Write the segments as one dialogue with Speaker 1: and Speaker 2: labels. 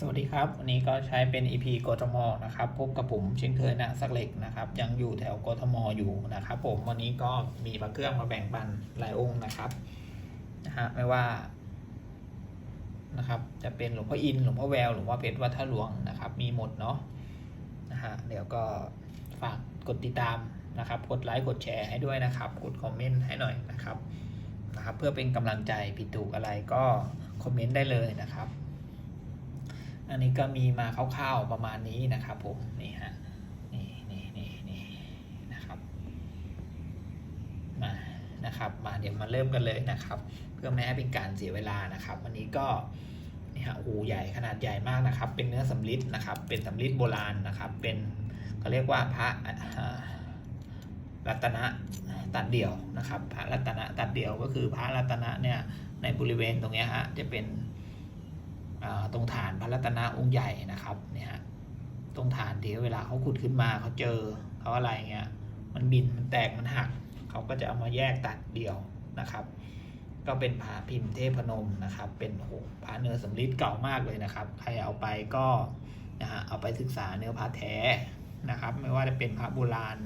Speaker 1: สวัสดีครับ วันนี้ก็ใช้เป็น EP กทมนะครับ พบกับผมเช่นเคยนะสักเล็กนะครับ ยังอยู่แถวกทมอยู่นะครับผมวันนี้ก็มีพระเครื่องมาแบ่งปันหลายองค์นะครับนะฮะไม่ว่านะครับ จะเป็นหลวงพ่ออินหลวงพ่อแววหลวงพ่อเพชรวัดท่าหลวงนะครับ มีหมดเนาะนะฮะเดี๋ยวก็ฝากกดติดตามนะครับ กดไลค์กดแชร์ให้ด้วยนะครับ กดคอมเมนต์ให้หน่อยนะครับนะครับ เพื่อเป็นกำลังใจผิดถูกอะไรก็คอมเมนต์ได้เลยนะครับ อันนี้ก็มีมาคร่าวๆประมาณนี้นะครับผมนี่ฮะนี่นี่นี่นี่นะครับมานะครับมาเดี๋ยวมาเริ่มกันเลยนะครับ เพื่อไม่ให้เป็นการเสียเวลานะครับวันนี้ก็นี่ฮะโอ้ใหญ่ขนาดใหญ่มากนะครับ เป็นเนื้อสำริดนะครับ เป็นสำริดโบราณนะครับ เป็นเขาเรียกว่าพระรัตนะตัดเดี่ยวนะครับ พระรัตนะตัดเดี่ยวก็คือพระรัตนะเนี่ยในบริเวณตรงนี้ฮะจะเป็น ตรงฐานพระรัตนองค์ใหญ่นะครับเนี่ยฮะตรงฐานที่เวลาเขาขุดขึ้นมาเขาเจอเขาอะไรเงี้ยมันบินมันแตกมันหักเขาก็จะเอามาแยกตัดเดี่ยวนะครับ ก็เป็นผาพิมพ์เทพนมนะครับ เป็นโอ้โหผาเนื้อสำริดเก่ามากเลยนะครับ ใครเอาไปก็นะฮะเอาไปศึกษาเนื้อผาแท้นะครับ ไม่ว่าจะเป็นพระโบราณ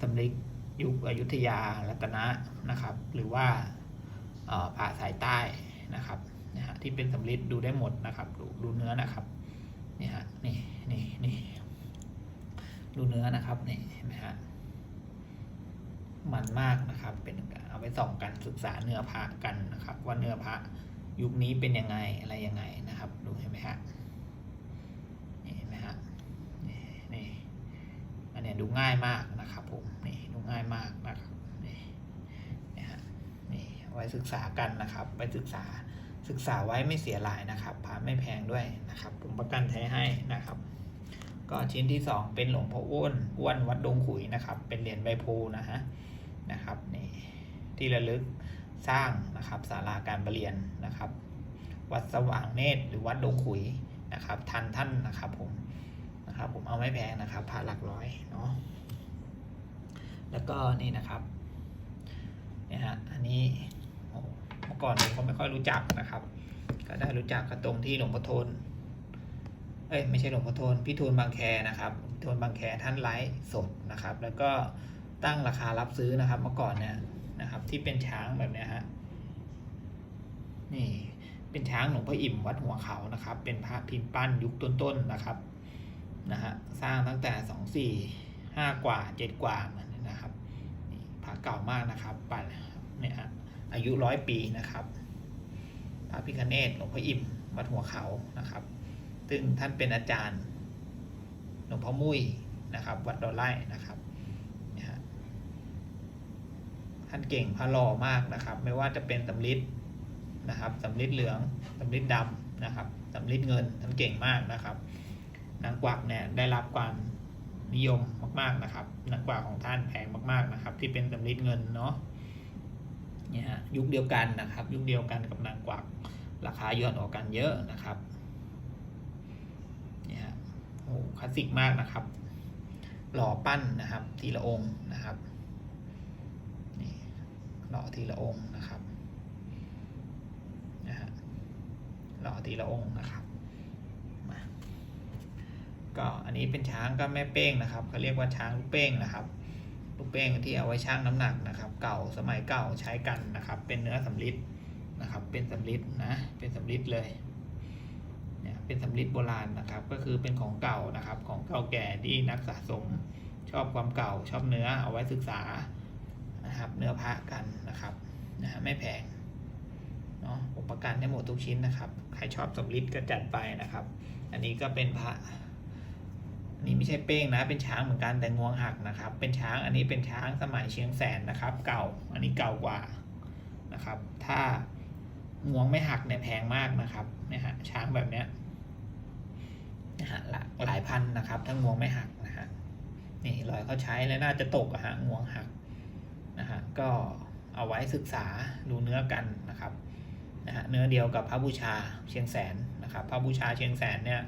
Speaker 1: สำริดยุคอยุธยารัตนะนะครับ หรือว่าพระสายใต้นะครับ ที่เป็นสำลิดดูได้หมดนะครับ ดูดูเนื้อนะครับนี่ฮะนี่นี่นี่ดูเนื้อนะครับนี่เห็นไหมฮะมันมากนะครับ เป็นเอาไปส่องกันศึกษาเนื้อพระกันนะครับ ว่าเนื้อพระยุคนี้เป็นยังไงอะไรยังไงนะครับ ดูเห็นไหมฮะนี่เห็นไหมฮะนี่นี่อันนี้ดูง่ายมากนะครับผมนี่ดูง่ายมากนะครับนี่นี่ฮะนี่ไว้ศึกษากันนะครับ ไปศึกษา ศึกษาไว้ไม่เสียหลายนะครับพาไม่แพงด้วยนะครับ ผมประกันแท้ให้นะครับ ก็ชิ้นที่สองเป็นหลวงพ่ออ้วนอ้วนวัดดงขุยนะครับ เป็นเหรียญใบโพนะฮะนะครับนี่ที่ระลึกสร้างนะครับศาลาการประเรียนนะครับ วัดสว่างเนตรหรือวัดดงขุยนะครับ ทันท่านนะครับผมนะครับผมเอาไม่แพงนะครับพระหลักร้อยเนาะแล้วก็นี่นะครับเนี่ยฮะอันนี้ ก่อนผมก็ไม่ค่อยรู้จักนะครับ ก็ได้รู้จักกับตรงที่หลวงพ่อทนเอ้ยไม่ใช่หลวงพ่อทนพี่ทูลบางแคนะครับทูลบางแคท่านไลฟ์สดนะครับ แล้วก็ตั้งราคารับซื้อนะครับ เมื่อก่อนเนี่ยนะครับ ที่เป็นช้างแบบเนี้ยฮะนี่เป็นช้างหลวงพ่ออิ่มวัดหัวเขานะครับ เป็นพระพิมพ์ปั้นยุคต้นๆนะครับนะฮะสร้างตั้งแต่สองสี่ห้ากว่าเจ็ดกว่านนะครับพระเก่ามากนะครับปั้นเนี่ยฮะ อายุร้อยปีนะครับพระพิคเนตหลวงพ่ออิ่มวัดหัวเขานะครับ ซึ่งท่านเป็นอาจารย์หลวงพ่อมุ้ยนะครับ วัดดอนไร่นะครับท่านเก่งพระหล่อมากนะครับ ไม่ว่าจะเป็นสำลิดนะครับสำลิดเหลืองสำลิดดำนะครับสำลิดเงินท่านเก่งมากนะครับนางกวักเนี่ยได้รับความนิยมมากๆนะครับนางกวักของท่านแพงมากๆนะครับ ที่เป็นสำลิดเงินเนาะ เนี่ยฮะยุคเดียวกันนะครับ ยุคเดียวกันกับนางกวักราคาย่อนออกกันเยอะนะครับเนี่ยฮะโอ้คลาสสิกมากนะครับ หล่อปั้นนะครับ ทีละองค์นะครับนี่หล่อทีละองค์นะครับนะฮะหล่อทีละองค์นะครับมาก็อันนี้เป็นช้างก็แม่เป้งนะครับเขาเรียกว่าช้างลูกเป้งนะครับ ลูกเป้งที่เอาไว้ชั่งน้ำหนักนะครับ เก่าสมัยเก่าใช้กันนะครับ เป็นเนื้อสำริดนะครับ เป็นสำริดนะ เป็นสำริดเลยเนี่ยเป็นสำริดโบราณนะครับ ก็คือเป็นของเก่านะครับ ของเก่าแก่ที่นักสะสมชอบความเก่าชอบเนื้อเอาไว้ศึกษานะครับ เนื้อพระกันนะครับนะไม่แพงเนาะผมประกันได้หมดทุกชิ้นนะครับ ใครชอบสำริดก็จัดไปนะครับ อันนี้ก็เป็นพระ นี้ไม่ใช่เป้งนะ เป็นช้างเหมือนกันแต่งวงหักนะครับ เป็นช้างอันนี้เป็นช้างสมัยเชียงแสนนะครับ เก่า อันนี้เก่ากว่านะครับ ถ้างวงไม่หักเนี่ยแพงมากนะครับนี่ยฮะช้างแบบเนี้ยนะฮะหลายหลายพันนะครับ ถ้างวงไม่หักนะฮะนี่รอยเขาใช้แล้วน่าจะตกอะฮะงวงหักนะฮะก็เอาไว้ศึกษาดูเนื้อกันนะครับนะฮะเนื้อเดียวกับพระบูชาเชียงแสนนะครับ พระบูชาเชียงแสนเนี่ย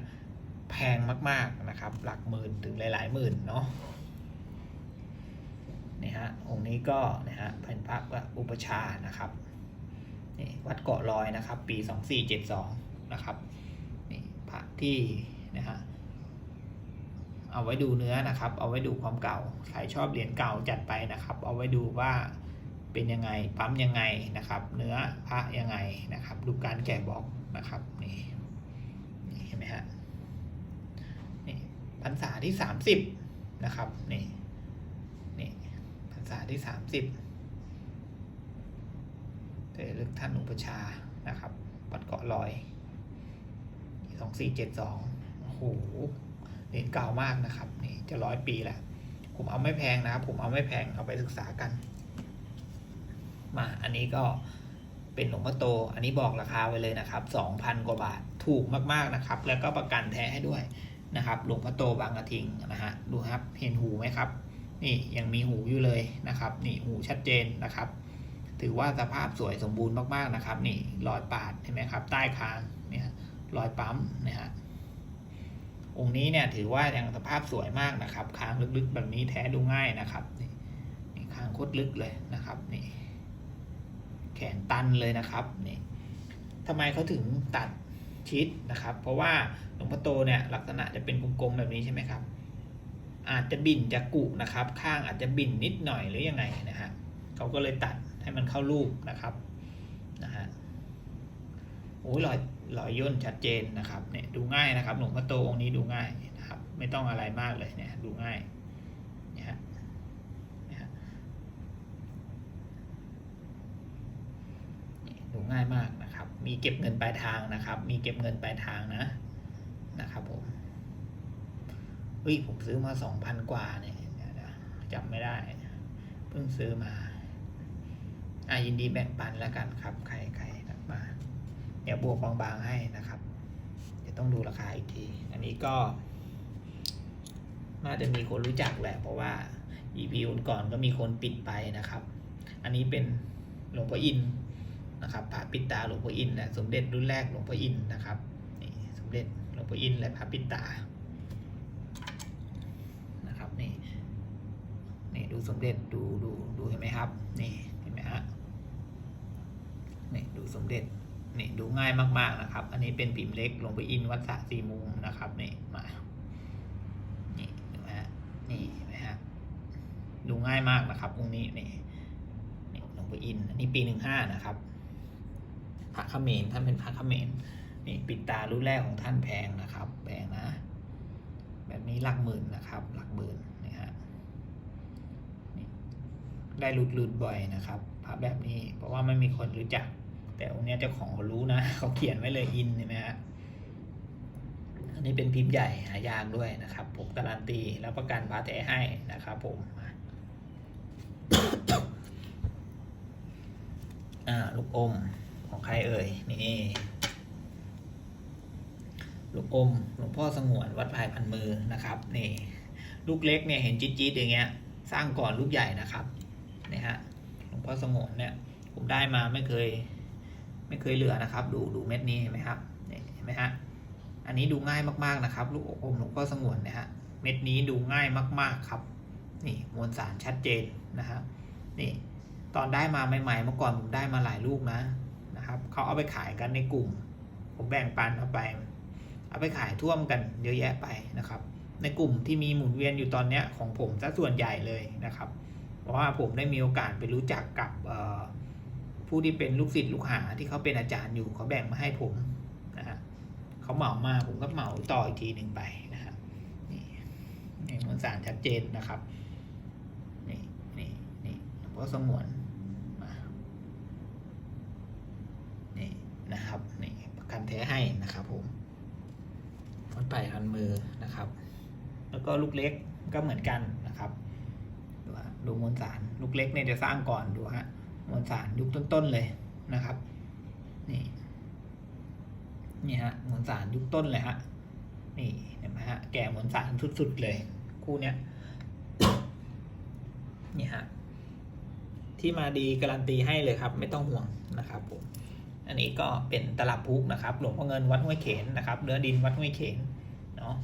Speaker 1: แพงมาก ๆนะครับ หลักหมื่นถึงหลาย ๆ หมื่นเนาะนี่ฮะองค์นี้ก็นะฮะเป็นพระอุปชานะครับนี่วัดเกาะลอยนะครับ ปี 2472 นะครับนี่พระที่นะฮะเอาไว้ดูเนื้อนะครับ เอาไว้ดูความเก่าใครชอบเหรียญเก่าจัดไปนะครับ เอาไว้ดูว่าเป็นยังไงปั๊มยังไงนะครับ เนื้อพระยังไงนะครับ ดูการแกะบอกนะครับนี่นี่เห็นไหมฮะ พรรษาที่สามสิบนะครับนี่นี่พรรษาที่สามสิบเตลึกท่านอุปชานะครับวัดเกาะลอยสองสี่เจ็ดสองโอ้โหเหรียญเก่ามากนะครับนี่จะร้อยปีแล้วผมเอาไม่แพงนะครับผมเอาไม่แพงเอาไปศึกษากัน มาอันนี้ก็เป็นหลวงพ่อโต อันนี้บอกราคาไว้เลยนะครับสองพันกว่าบาทถูกมากๆนะครับ แล้วก็ประกันแท้ให้ด้วย นะครับหลวงพ่อโตบางกระทิงนะฮะดูครับเห็นหูไหมครับ นี่ยังมีหูอยู่เลยนะครับนี่หูชัดเจนนะครับ ถือว่าสภาพสวยสมบูรณ์มากๆนะครับ นี่รอยปาดเห็นไหมครับ ใต้คางเนี่ยรอยปั๊มนะฮะองค์นี้เนี่ยถือว่ายังสภาพสวยมากนะครับคางลึกๆ แบบนี้แท้ดูง่ายนะครับนี่นี่คางโคตรลึกเลยนะครับนี่แขนตันเลยนะครับนี่ทำไมเขาถึงตัด ชิดนะครับ เพราะว่าหลวงพ่อโตเนี่ยลักษณะจะเป็นกลมๆแบบนี้ใช่ไหมครับ อาจจะบิ่นจะกุนะครับ ข้างอาจจะบิ่นนิดหน่อยหรือยังไงนะฮะเขาก็เลยตัดให้มันเข้ารูปนะครับนะฮะโอ้ยรอยรอยย่นชัดเจนนะครับเนี่ยดูง่ายนะครับ หลวงพ่อโตองค์นี้ดูง่ายนะครับ ไม่ต้องอะไรมากเลยเนี่ยดูง่ายเนี่ยฮะฮะดูง่ายมากนะ มีเก็บเงินปลายทางนะครับ มีเก็บเงินปลายทางนะนะครับผมเฮ้ยผมซื้อมาสองพันกว่าเนี่ยจำไม่ได้ เพิ่งซื้อมาอะยินดีแบ่งปันแล้วกันครับ ใครใครมา เดี๋ยวบวกบางๆให้นะครับ เดี๋ยวต้องดูราคาอีกที อันนี้ก็น่าจะมีคนรู้จักแหละ เพราะว่า EP ก่อนก็มีคนปิดไปนะครับ อันนี้เป็นหลวงพ่ออิน นะครับพระปิตาหลวงพ่ออินทร์นะสมเด็จรุ่นแรกหลวงพ่ออินนะครับนี่สมเด็จหลวงพ่ออินและพระปิตานะครับนี่นี่ดูสมเด็จดูดูดูเห็นไหมครับนี่เห็นไหมฮะนี่ดูสมเด็จนี่ดูง่ายมากๆนะครับ อันนี้เป็นพิมพ์เล็กหลวงพ่ออินวัดสระสีมุมนะครับนี่มานี่เห็นไหมฮะนี่เห็นไหมฮะดูง่ายมากนะครับองค์นี้นี่นี่หลวงพ่ออินอันนี้ปีหนึ่งห้านะครับ พระเขมรท่านเป็นพระเขมรนี่ปิดตารุ่นแรกของท่านแพงนะครับแพงนะ แบบนี้หลักหมื่นนะครับ หลักหมื่นนี่ฮะได้หลุดหลุดบ่อยนะครับพระแบบนี้ เพราะว่าไม่มีคนรู้จัก แต่องค์เนี้ยเจ้าของเขารู้นะเขาเขียนไว้เลยอินใช่ไหมฮะอันนี้เป็นพิมพ์ใหญ่หายากด้วยนะครับ ผมการันตีแล้วประกันพาแท้ให้นะครับ ผมอ่าลูกอม ของใครเอ่ย นี่ลูกอมหลวงพ่อสงวนวัดพายพันมือนะครับ นี่ ลูกเล็กเนี่ยเห็นจี๊ดๆอย่างเงี้ย สร้างก่อนลูกใหญ่นะครับนี่ฮะหลวงพ่อสงวนเนี่ย ผมได้มาไม่เคย ไม่เคยเหลือนะครับ ดูดูเม็ดนี้เห็นไหมครับนี่เห็นไหมฮะอันนี้ดูง่ายมากๆนะครับ ลูกอมหลวงพ่อสงวนนะฮะเม็ดนี้ดูง่ายมาก ๆครับ นี่มวลสารชัดเจนนะฮะนี่ตอนได้มาใหม่ๆเมื่อก่อนผมได้มาหลายลูกนะ นะครับเขาเอาไปขายกันในกลุ่ม ผมแบ่งปันเอาไป เอาไปขายท่วมกันเยอะแยะไปนะครับ ในกลุ่มที่มีหมุนเวียนอยู่ตอนนี้ของผมซะส่วนใหญ่เลยนะครับ เพราะว่าผมได้มีโอกาสไปรู้จักกับผู้ที่เป็นลูกศิษย์ลูกหาที่เขาเป็นอาจารย์อยู่เขาแบ่งมาให้ผมนะฮะเขาเหมามาผมก็เหมาต่ออีกทีหนึ่งไปนะครับนี่นี่มวลสารชัดเจนนะครับนี่นี่นี่หลวงพ่อสงวนมา นะครับนี่ประกันแท้ให้นะครับผมวัดไปพันมือนะครับ แล้วก็ลูกเล็กก็เหมือนกันนะครับดูฮะดูมวลสารลูกเล็กเนี่ยจะสร้างก่อนดูฮะมวลสารยุคต้นๆเลยนะครับ นี่นี่ฮะมวลสารยุคต้นเลยฮะนี่เห็นไหมฮะแก่มวลสารสุดๆเลยคู่เนี้ยนี่ฮะที่มาดีการันตีให้เลยครับ ไม่ต้องห่วงนะครับผม อันนี้ก็เป็นตลับพุกนะครับ หลวงพ่อเงินวัดห้วยเขนนะครับเนื้อดินวัดห้วยเขนเนาะ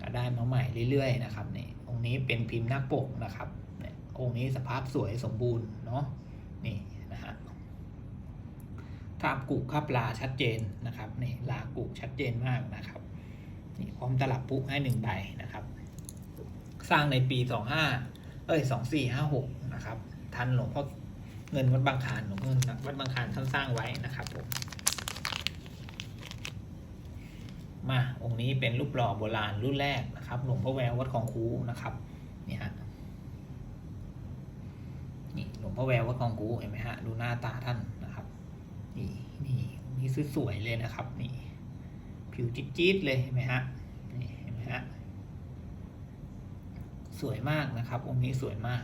Speaker 1: ก็ได้มาใหม่เรื่อยๆนะครับนี่องค์นี้เป็นพิมพ์นักปกนะครับเนี่ยองค์นี้สภาพสวยสมบูรณ์เนาะนี่นะฮะคาบกุคาบลาชัดเจนนะครับนี่ลากุชัดเจนมากนะครับนี่พร้อมตลับปุ๊ให้หนึ่งใบนะครับ สร้างในปีสองห้าเอ้ยสองสี่ห้าหกนะครับทันหลวงพ่อ เงินวัดบางคานหลวงเงินวัดบางคานท่านสร้างไว้นะครับผมมาองค์นี้เป็นรูปหล่อโบราณรุ่นแรกนะครับหลวงพ่อแวววัดของคูนะครับนี่ฮะนี่หลวงพ่อแวววัดของคูเห็นไหมฮะดูหน้าตาท่านนะครับ นี่นี่นี่สวยๆเลยนะครับ นี่ ผิวจี๊ดๆเลยเห็นไหมฮะนี่เห็นไหมฮะสวยมากนะครับ องค์นี้สวยมาก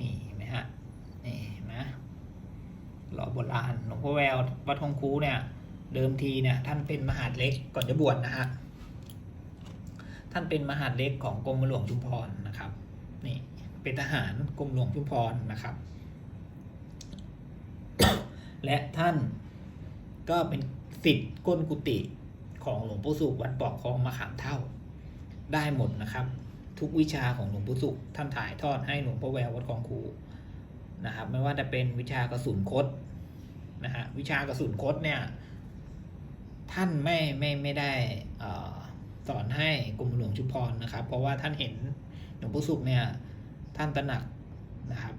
Speaker 1: นี่ หล่อโบราณหลวงพ่อแวววัดทองคูเนี่ย เดิมทีเนี่ยท่านเป็นมหาดเล็กก่อนจะบวชนะฮะท่านเป็นมหาดเล็กของกรมหลวงชุมพรนะครับนี่เป็นทหารกรมหลวงชุมพรนะครับ และท่านก็เป็นสิทธิ์ก้นกุฏิของหลวงปู่สุขวัดปอกคลองมะขามเท่า ได้หมดนะครับ ทุกวิชาของหลวงปู่สุขท่านถ่ายทอดให้หลวงพ่อแวววัดคลองคู นะครับ ไม่ว่าจะเป็นวิชากระสุนคดนะฮะวิชากระสุนคดเนี่ย ท่านไม่ไม่ไม่ได้อสอนให้กรมหลวงชุมพรนะครับ เพราะว่าท่านเห็นหลวงปู่สุขเนี่ย ท่านตระหนักนะครับ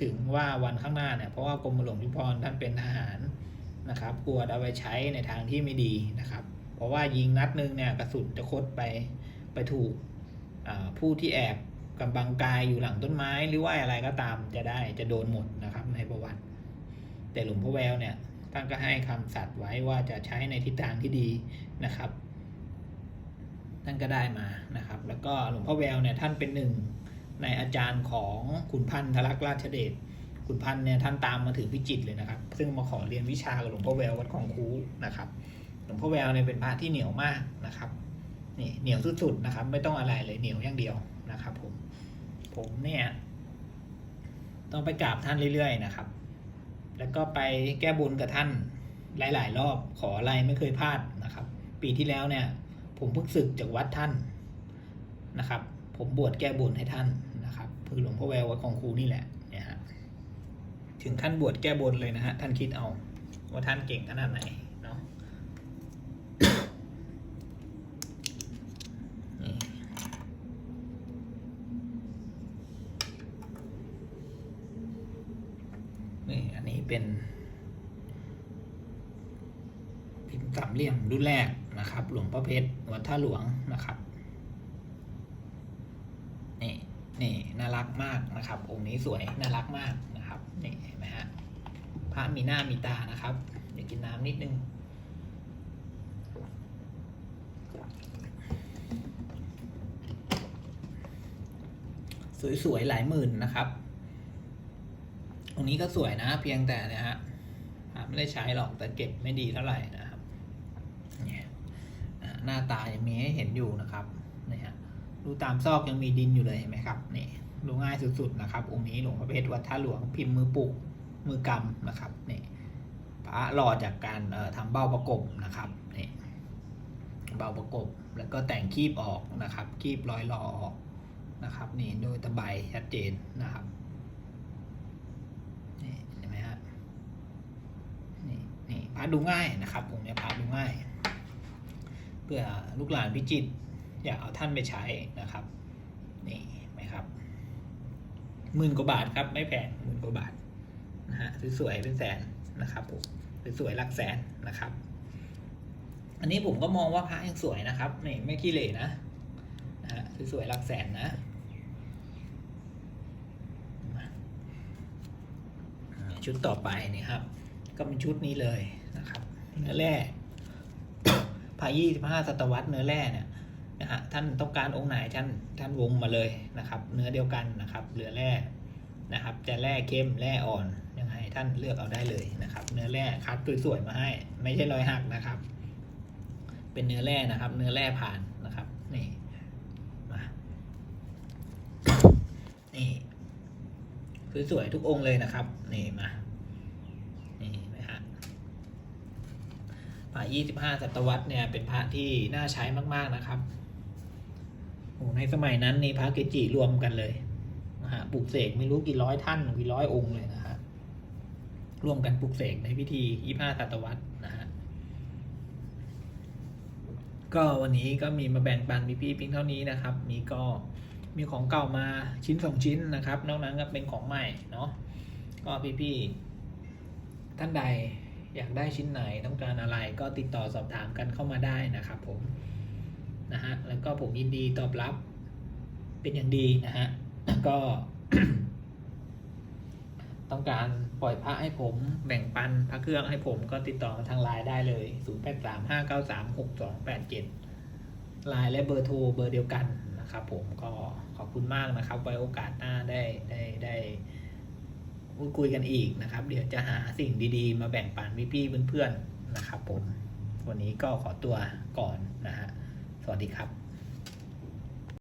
Speaker 1: ถึงว่าวันข้างหน้าเนี่ยเพราะว่ากรมหลวงชุมพรท่านเป็นทหารนะครับ กลัวเอาไปใช้ในทางที่ไม่ดีนะครับ เพราะว่ายิงนัดหนึงเนี่ยกระสุนจะคดไปไปถูกผู้ที่แอบ กำบังกายอยู่หลังต้นไม้หรือว่าอะไรก็ตามจะได้จะโดนหมดนะครับในประวัติ แต่หลวงพ่อแววเนี่ยท่านก็ให้คำสัตย์ไว้ว่าจะใช้ในทิศทางที่ดีนะครับท่านก็ได้มานะครับ แล้วก็หลวงพ่อแววเนี่ยท่านเป็นหนึ่งในอาจารย์ของขุนพันธลักษ์ราชเดชขุนพันธ์เนี่ยท่านตามมาถึงพิจิตเลยนะครับ ซึ่งมาขอเรียนวิชากับหลวงพ่อแวววัดของคูนะครับหลวงพ่อแววเนี่ยเป็นพระที่เหนียวมากนะครับนี่เหนียวสุดๆนะครับ ไม่ต้องอะไรเลยเหนียวอย่างเดียวนะครับผม ผมเนี่ย ต้องไปกราบท่านเรื่อยๆนะครับ แล้วก็ไปแก้บุญกับท่านหลาย ๆ รอบขออะไรไม่เคยพลาดนะครับ ปีที่แล้วเนี่ย ผมเพิ่งศึกจากวัดท่านนะครับ ผมบวชแก้บุญให้ท่านนะครับคือหลวงพ่อแวววัดของครูนี่แหละเนี่ยฮะถึงขั้นบวชแก้บนเลยนะฮะท่านคิดเอาว่าท่านเก่งขนาดไหนนี่อันนี้ เป็น พิมพ์สามเหลี่ยมรุ่นแรกนะครับ หลวงพ่อเพชรวัดท่าหลวงนะครับนี่นี่น่ารักมากนะครับ องค์นี้สวยน่ารักมากนะครับนี่เห็นไหมฮะพระมีหน้ามีตานะครับ เดี๋ยวกินน้ำนิดนึงสวยๆ หลายหมื่นนะครับ องนี้ก็สวยนะ เพียงแต่เนะฮะไม่ได้ใช้หรอกแต่เก็บไม่ดีเท่าไหร่นะครับเนี่ยหน้าตายังมีให้เห็นอยู่นะครับนี่ฮะดูตามซอกยังมีดินอยู่เลยเห็นไหมครับนี่ดูง่ายสุดๆนะครับองค์นี้หลวงพระเพชรวัดท่าหลวงพิมพ์มือปุกมือกำนะครับนี่พระหล่อจากการเอ่อทำเบ้าประกบนะครับนี่เบ้าประกบแล้วก็แต่งคีบออกนะครับ คีบรอยหล่อออกนะครับ นี่โดยตะไบชัดเจนนะครับนี่เห็นไหมฮะ นี่นี่พาดูง่ายนะครับผมเนี่ยพาดูง่าย เพื่อลูกหลานพิจิตรอยากเอาท่านไปใช้นะครับนี่เห็นไหมครับหมื่นกว่าบาทครับไม่แพงหมื่นกว่าบาทนะฮะสวยๆเป็นแสนนะครับผมสวยๆหลักแสนนะครับ อันนี้ผมก็มองว่าพระยังสวยนะครับนี่ไม่ขี้เหร่นะนะฮะสวยๆหลักแสนนะชุดต่อไปนี่ครับ ก็เป็นชุดนี้เลยนะครับ เนื้อแร่พายี่สิบห้าศตวรรษเนื้อแร่เนี่ยนะฮะท่านต้องการองค์ไหนท่านท่านวงมาเลยนะครับ เนื้อเดียวกันนะครับเหลือแร่นะครับจะแร่เข้มแร่อ่อนยังไงท่านเลือกเอาได้เลยนะครับ เนื้อแร่คัดสวยๆมาให้ ไม่ใช่รอยหักนะครับ เป็นเนื้อแร่นะครับ เนื้อแร่ผ่านนะครับนี่มานี่สวยๆทุกองค์เลยนะครับนี่มา นี่เห็นไหมฮะพ ระยี่สิบห้าศตวรรษเนี่ยเป็นพระที่น่าใช้มากๆนะครับโอ้ในสมัยนั้นนี่พระเกจิรวมกันเลยนะฮะปลูกเสกไม่รู้กี่ร้อยท่านกี่ร้อยองค์เลยนะฮะร่วมกันปลูกเสกในพิธียี่ห้าศตวรรษนะฮะก็วันนี้ก็มีมาแบ่งปันพี่ๆเพียงเท่านี้นะครับ มีก็มีของเก่ามาชิ้นสองชิ้นนะครับ นอกนั้นก็เป็นของใหม่เนาะก็พี่ๆท่านใด อยากได้ชิ้นไหนต้องการอะไรก็ติดต่อสอบถามกันเข้ามาได้นะครับผมนะฮะแล้วก็ผมยินดีตอบรับเป็นอย่างดีนะฮะก็ต้องการปล่อยพระให้ผมแบ่งปันพระเครื่องให้ผมก็ติดต่อมาทางไลน์ได้เลย 0 8 3 5 9 3 6 2 8 7ไลน์และเบอร์โทรเบอร์เดียวกันนะครับผมก็ขอบคุณมากนะครับ ไว้โอกาสหน้าได้ได้ได้ พูดคุยกันอีกนะครับ เดี๋ยวจะหาสิ่งดีๆ มาแบ่งปันพี่ๆเพื่อนๆนะครับผมวันนี้ก็ขอตัวก่อนนะฮะสวัสดีครับ